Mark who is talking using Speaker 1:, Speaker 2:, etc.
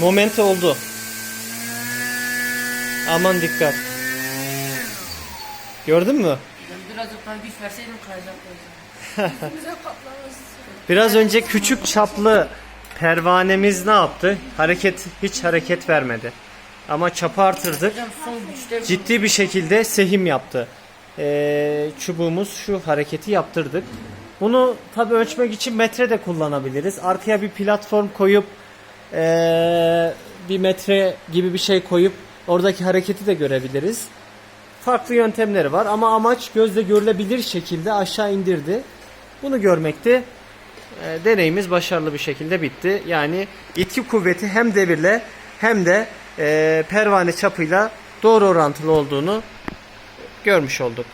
Speaker 1: Momenti oldu. Aman dikkat. Gördün mü?
Speaker 2: Ben birazcık daha güç verseydim kayacak o yüzden.
Speaker 3: Bize patlaması.
Speaker 1: Biraz önce küçük çaplı pervanemiz ne yaptı? Hareket hiç hareket vermedi. Ama çapı artırdık. Ciddi bir şekilde sehim yaptı. Ee, çubuğumuz şu hareketi yaptırdık. Bunu tabi ölçmek için metre de kullanabiliriz. Arkaya bir platform koyup ee, bir metre gibi bir şey koyup oradaki hareketi de görebiliriz. Farklı yöntemleri var ama amaç gözle görülebilir şekilde aşağı indirdi. Bunu görmekti. E, deneyimiz başarılı bir şekilde bitti. Yani itki kuvveti hem devirle hem de e, pervane çapıyla doğru orantılı olduğunu görmüş olduk.